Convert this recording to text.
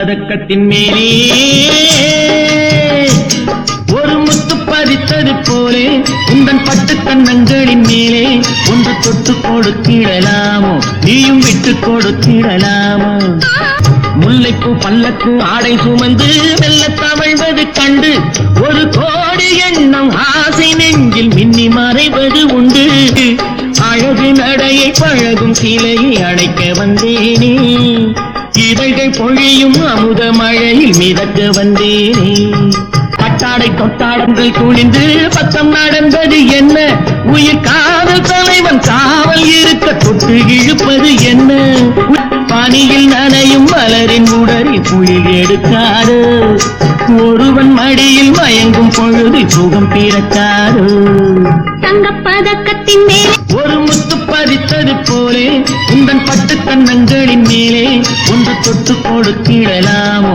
பதக்கத்தின் மேலே ஒரு முத்து பதித்தது போலே உந்தன் பட்டு கண்ணங்களின் மேலே ஒன்று தொட்டு கொடுத்திடலாமோ? நீயும் விட்டு கொடுத்திடலாமோ? முல்லைப்பூ பல்லக்கு ஆடை சுமந்து மெல்ல தவழ்வது கண்டு ஒரு கோடி எண்ணம் ஆசை நெஞ்சில் மின்னி மறைவது உண்டு. அழகு நடையை பழகும் சிலையை அடைக்க வந்தேனே. இதழ்கள் பொழியும் அமுத மழையில் மிதக்க வந்தேனே. பட்டாடை தொட்டாடங்கள் குனிந்து பத்தம் நடந்தது என்ன? உயிர் காதல் தலைவன் காவல் இருக்க தொட்டு இழுப்பது என்ன? பனியில் நனையும் மலரின் உடலில் குளிர் எடுக்காது. ஒருவன் மடியில் மயங்கும் பொழுது சுகம் பிறக்காது. தங்கப்பதக்கத்தின் மேலே ஒரு முத்து பதித்தது போலே உந்தன் பட்டு கண்ணங்களின் மேலே ஒன்று தொட்டு கொடுத்திடலாமோ